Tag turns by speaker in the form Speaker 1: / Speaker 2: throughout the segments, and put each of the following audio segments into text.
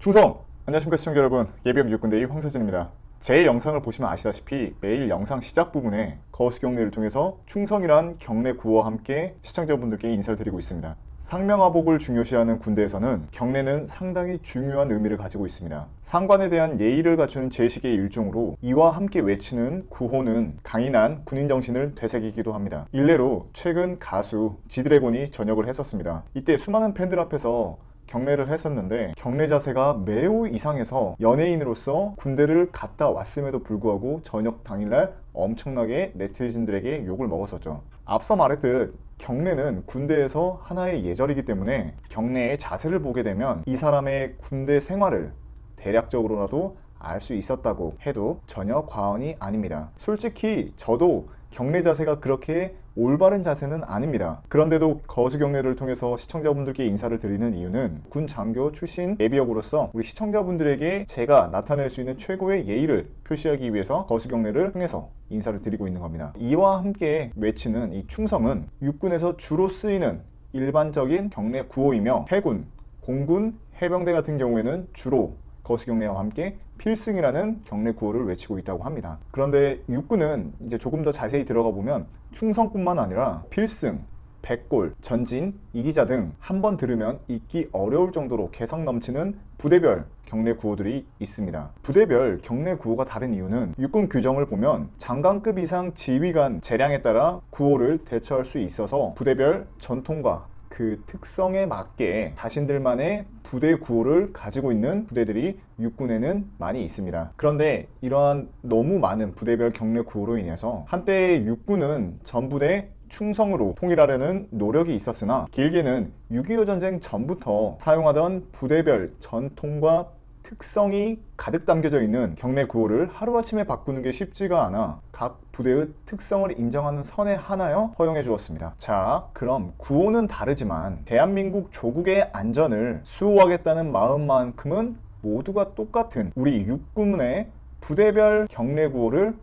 Speaker 1: 충성! 안녕하십니까 시청자 여러분 예비역 육군대위 황세진입니다 제 영상을 보시면 아시다시피 매일 영상 시작 부분에 거수 경례를 통해서 충성이란 경례 구호와 함께 시청자분들께 인사를 드리고 있습니다 상명하복을 중요시하는 군대에서는 경례는 상당히 중요한 의미를 가지고 있습니다. 상관에 대한 예의를 갖추는 제식의 일종으로 이와 함께 외치는 구호는 강인한 군인 정신을 되새기기도 합니다. 일례로 최근 가수 지드래곤이 전역을 했었습니다. 이때 수많은 팬들 앞에서 경례를 했었는데 경례 자세가 매우 이상해서 연예인으로서 군대를 갔다 왔음에도 불구하고 저녁 당일날 엄청나게 네티즌들에게 욕을 먹었었죠. 앞서 말했듯 경례는 군대에서 하나의 예절이기 때문에 경례의 자세를 보게 되면 이 사람의 군대 생활을 대략적으로라도 알 수 있었다고 해도 전혀 과언이 아닙니다. 솔직히 저도 경례 자세가 그렇게 올바른 자세는 아닙니다. 그런데도 거수 경례를 통해서 시청자분들께 인사를 드리는 이유는 군 장교 출신 예비역으로서 우리 시청자분들에게 제가 나타낼 수 있는 최고의 예의를 표시하기 위해서 거수 경례를 통해서 인사를 드리고 있는 겁니다. 이와 함께 외치는 이 충성은 육군에서 주로 쓰이는 일반적인 경례 구호이며 해군, 공군, 해병대 같은 경우에는 주로 거수 경례와 함께 필승이라는 경례 구호를 외치고 있다고 합니다. 그런데 육군은 이제 조금 더 자세히 들어가 보면 충성뿐만 아니라 필승, 백골, 전진, 이기자 등 한 번 들으면 잊기 어려울 정도로 개성 넘치는 부대별 경례 구호들이 있습니다. 부대별 경례 구호가 다른 이유는 육군 규정을 보면 장관급 이상 지휘관 재량에 따라 구호를 대처할 수 있어서 부대별 전통과 그 특성에 맞게 자신들만의 부대 구호를 가지고 있는 부대들이 육군에는 많이 있습니다. 그런데 이러한 너무 많은 부대별 경례 구호로 인해서 한때 육군은 전부대 충성으로 통일하려는 노력이 있었으나 길게는 6.25 전쟁 전부터 사용하던 부대별 전통과 특성이 가득 담겨져 있는 경례 구호를 하루아침에 바꾸는 게 쉽지가 않아 각 부대의 특성을 인정하는 선에 하나여 허용해 주었습니다. 자, 그럼 구호는 다르지만 대한민국 조국의 안전을 수호하겠다는 마음만큼은 모두가 똑같은 우리 육군의 부대별 경례 구호를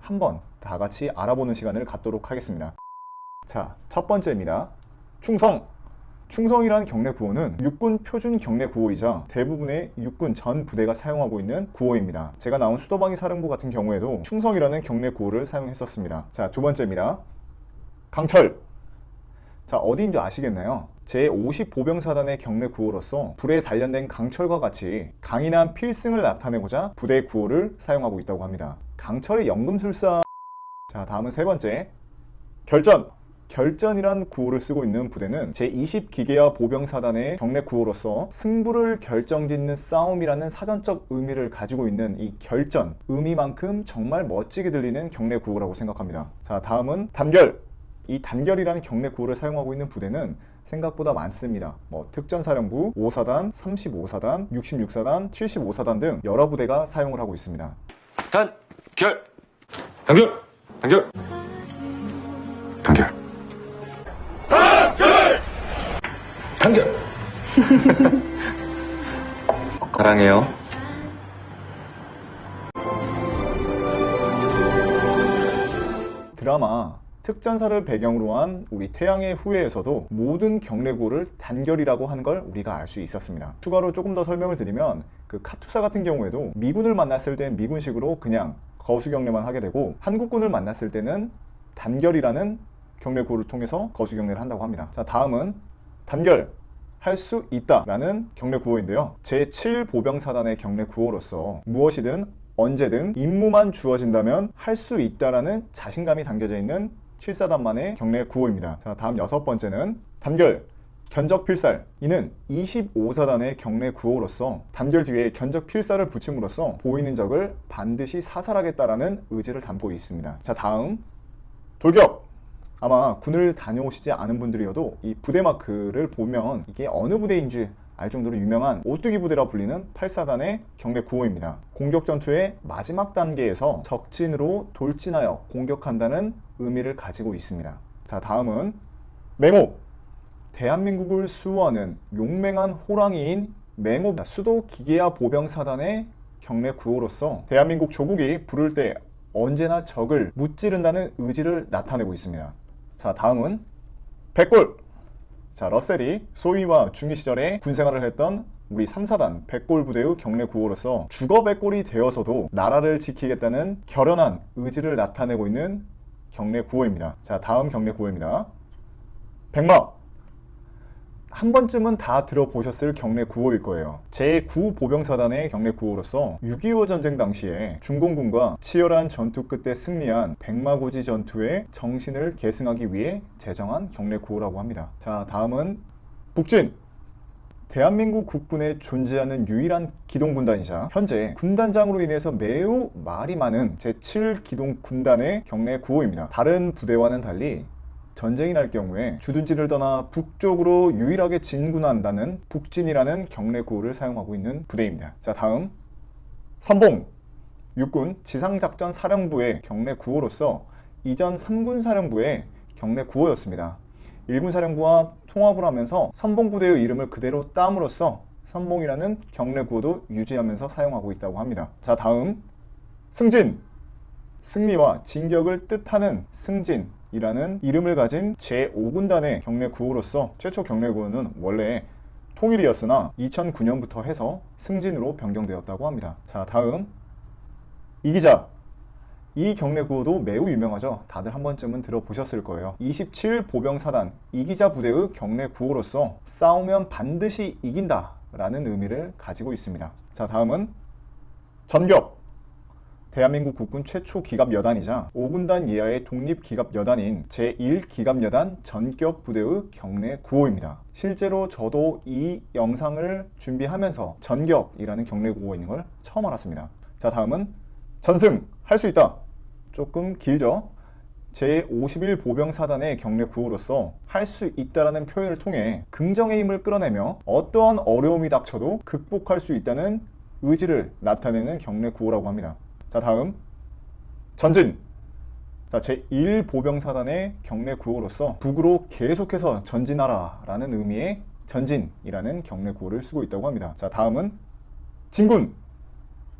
Speaker 1: 한번 다 같이 알아보는 시간을 갖도록 하겠습니다. 자, 첫 번째입니다. 충성! 충성이라는 경례 구호는 육군 표준 경례 구호이자 대부분의 육군 전 부대가 사용하고 있는 구호입니다. 제가 나온 수도방위 사령부 같은 경우에도 충성이라는 경례 구호를 사용했었습니다. 자, 두 번째입니다. 강철! 자, 어디인지 아시겠나요? 제50 보병사단의 경례 구호로서 불에 단련된 강철과 같이 강인한 필승을 나타내고자 부대 구호를 사용하고 있다고 합니다. 강철의 연금술사 자, 다음은 세 번째. 결전! 결전이란 구호를 쓰고 있는 부대는 제20 기계화 보병사단의 경례 구호로서 승부를 결정짓는 싸움이라는 사전적 의미를 가지고 있는 이 결전 의미만큼 정말 멋지게 들리는 경례 구호라고 생각합니다. 자, 다음은 단결. 이 단결이라는 경례 구호를 사용하고 있는 부대는 생각보다 많습니다. 뭐 특전사령부 5사단, 35사단, 66사단, 75사단 등 여러 부대가 사용을 하고 있습니다.
Speaker 2: 단, 결, 단결, 단결, 단결, 단결, 단결. 사랑해요.
Speaker 1: 드라마 특전사를 배경으로 한 우리 태양의 후예에서도 모든 경례구를 단결이라고 한 걸 우리가 알 수 있었습니다. 추가로 조금 더 설명을 드리면 그 카투사 같은 경우에도 미군을 만났을 땐 미군식으로 그냥 거수 경례만 하게 되고 한국군을 만났을 때는 단결이라는 경례구를 통해서 거수 경례를 한다고 합니다. 자, 다음은 단결 할수 있다라는 경례 구호인데요. 제7 보병사단의 경례 구호로서 무엇이든 언제든 임무만 주어진다면 할 수 있다라는 자신감이 담겨져 있는 7사단만의 경례 구호입니다. 자, 다음 여섯 번째는 단결 견적 필살 이는 25사단의 경례 구호로서 단결 뒤에 견적 필살을 붙임으로써 보이는 적을 반드시 사살하겠다라는 의지를 담고 있습니다. 자, 다음 돌격 아마 군을 다녀오시지 않은 분들이어도 이 부대 마크를 보면 이게 어느 부대인지 알 정도로 유명한 오뚜기 부대라 불리는 8사단의 경례 구호입니다. 공격 전투의 마지막 단계에서 적진으로 돌진하여 공격한다는 의미를 가지고 있습니다. 자, 다음은 맹호. 대한민국을 수호하는 용맹한 호랑이인 맹호 수도 기계화 보병사단의 경례 구호로서 대한민국 조국이 부를 때 언제나 적을 무찌른다는 의지를 나타내고 있습니다. 자, 다음은 백골. 자, 러셀이 소위와 중위 시절에 군 생활을 했던 우리 3사단 백골 부대의 경례 구호로서 주거 백골이 되어서도 나라를 지키겠다는 결연한 의지를 나타내고 있는 경례 구호입니다. 자, 다음 경례 구호입니다. 백마! 한 번쯤은 다 들어보셨을 경례 구호일 거예요. 제9보병사단의 경례 구호로서 6.25 전쟁 당시에 중공군과 치열한 전투 끝에 승리한 백마고지 전투의 정신을 계승하기 위해 제정한 경례 구호라고 합니다. 자, 다음은 북진! 대한민국 국군에 존재하는 유일한 기동군단이자 현재 군단장으로 인해서 매우 말이 많은 제7기동 군단의 경례 구호입니다. 다른 부대와는 달리 전쟁이 날 경우에 주둔지를 떠나 북쪽으로 유일하게 진군한다는 북진이라는 경례 구호를 사용하고 있는 부대입니다. 자, 다음 선봉 육군 지상작전 사령부의 경례 구호로서 이전 3군 사령부의 경례 구호였습니다. 1군 사령부와 통합을 하면서 선봉부대의 이름을 그대로 땀으로써 선봉이라는 경례 구호도 유지하면서 사용하고 있다고 합니다. 자, 다음 승진 승리와 진격을 뜻하는 승진 이라는 이름을 가진 제5군단의 경례 구호로서 최초 경례 구호는 원래 통일이었으나 2009년부터 해서 승진으로 변경되었다고 합니다. 자, 다음 이기자 이 경례 구호도 매우 유명하죠. 다들 한 번쯤은 들어보셨을 거예요. 27 보병사단 이기자 부대의 경례 구호로서 싸우면 반드시 이긴다 라는 의미를 가지고 있습니다. 자, 다음은 전격 대한민국 국군 최초 기갑 여단이자 5군단 이하의 독립 기갑 여단인 제1 기갑 여단 전격 부대의 경례 구호입니다. 실제로 저도 이 영상을 준비하면서 전격이라는 경례 구호가 있는 걸 처음 알았습니다. 자, 다음은 전승 할 수 있다. 조금 길죠? 제51 보병사단의 경례 구호로서 할 수 있다라는 표현을 통해 긍정의 힘을 끌어내며 어떠한 어려움이 닥쳐도 극복할 수 있다는 의지를 나타내는 경례 구호라고 합니다. 자, 다음 전진. 자, 제1 보병사단의 경례 구호로서 북으로 계속해서 전진하라 라는 의미의 전진이라는 경례 구호를 쓰고 있다고 합니다. 자, 다음은 진군.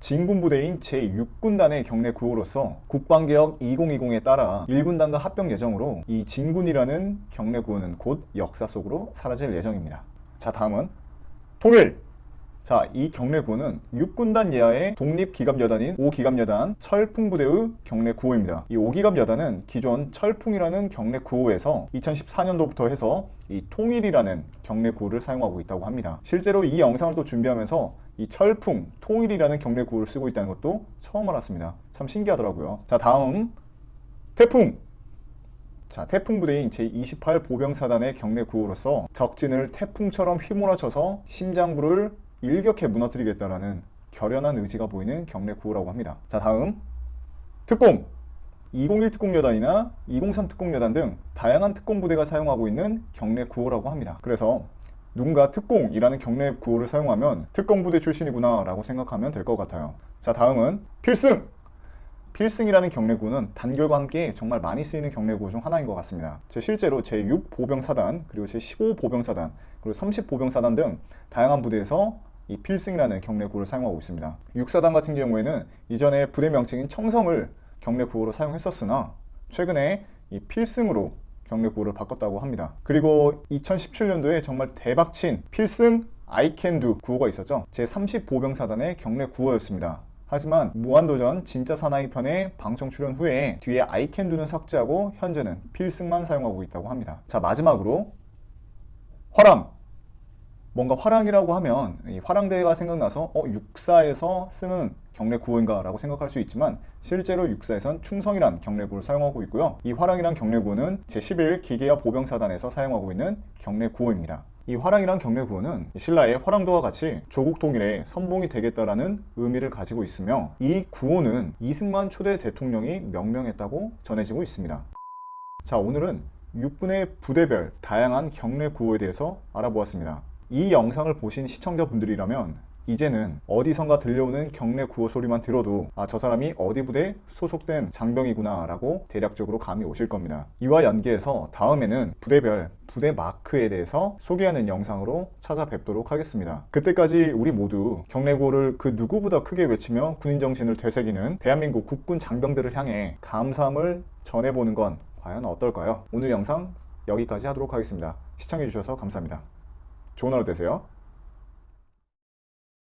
Speaker 1: 진군 부대인 제6군단의 경례 구호로서 국방개혁 2020에 따라 1군단과 합병 예정으로 이 진군이라는 경례 구호는 곧 역사 속으로 사라질 예정입니다. 자, 다음은 통일. 자, 이 경례 구호는 6군단 예하의 독립기갑여단인 5기갑여단 철풍부대의 경례 구호입니다. 이 5기갑여단은 기존 철풍이라는 경례 구호에서 2014년도부터 해서 이 통일이라는 경례 구호를 사용하고 있다고 합니다. 실제로 이 영상을 또 준비하면서 이 철풍, 통일이라는 경례 구호를 쓰고 있다는 것도 처음 알았습니다. 참 신기하더라고요. 자, 다음 태풍. 자, 태풍 부대인 제28 보병사단의 경례 구호로서 적진을 태풍처럼 휘몰아쳐서 심장부를 일격해 무너뜨리겠다라는 결연한 의지가 보이는 경례 구호라고 합니다. 자, 다음 특공. 201 특공여단이나 203 특공여단 등 다양한 특공 부대가 사용하고 있는 경례 구호라고 합니다. 그래서 누군가 특공이라는 경례 구호를 사용하면 특공 부대 출신이구나 라고 생각하면 될 것 같아요. 자, 다음은 필승. 필승이라는 경례구는 단결과 함께 정말 많이 쓰이는 경례구 중 하나인 것 같습니다. 제 실제로 제 6 보병사단 그리고 제 15 보병사단 그리고 30 보병사단 등 다양한 부대에서 이 필승이라는 경례구를 사용하고 있습니다. 6사단 같은 경우에는 이전에 부대 명칭인 청성을 경례구호로 사용했었으나 최근에 이 필승으로 경례구호를 바꿨다고 합니다. 그리고 2017년도에 정말 대박친 필승 do 구호가 있었죠. 제30 보병사단의 경례 구호였습니다. 하지만 무한도전 진짜 사나이 편의 방송 출연 후에 뒤에 do는 삭제하고 현재는 필승만 사용하고 있다고 합니다. 자 마지막으로 화랑 뭔가 화랑이라고 하면 이 화랑대가 생각나서 어 육사에서 쓰는 경례 구호인가라고 생각할 수 있지만 실제로 육사에선 충성이란 경례 구호를 사용하고 있고요. 이 화랑이란 경례 구호는 제11 기계화 보병사단에서 사용하고 있는 경례 구호입니다. 이 화랑이란 경례 구호는 신라의 화랑도와 같이 조국 통일의 선봉이 되겠다라는 의미를 가지고 있으며 이 구호는 이승만 초대 대통령이 명명했다고 전해지고 있습니다. 자, 오늘은 육군의 부대별 다양한 경례 구호에 대해서 알아보았습니다. 이 영상을 보신 시청자분들이라면 이제는 어디선가 들려오는 경례 구호 소리만 들어도 아, 저 사람이 어디 부대에 소속된 장병이구나 라고 대략적으로 감이 오실 겁니다. 이와 연계해서 다음에는 부대별 부대 마크에 대해서 소개하는 영상으로 찾아뵙도록 하겠습니다. 그때까지 우리 모두 경례 구호를 그 누구보다 크게 외치며 군인 정신을 되새기는 대한민국 국군 장병들을 향해 감사함을 전해보는 건 과연 어떨까요? 오늘 영상 여기까지 하도록 하겠습니다. 시청해주셔서 감사합니다. 좋은 하루 되세요.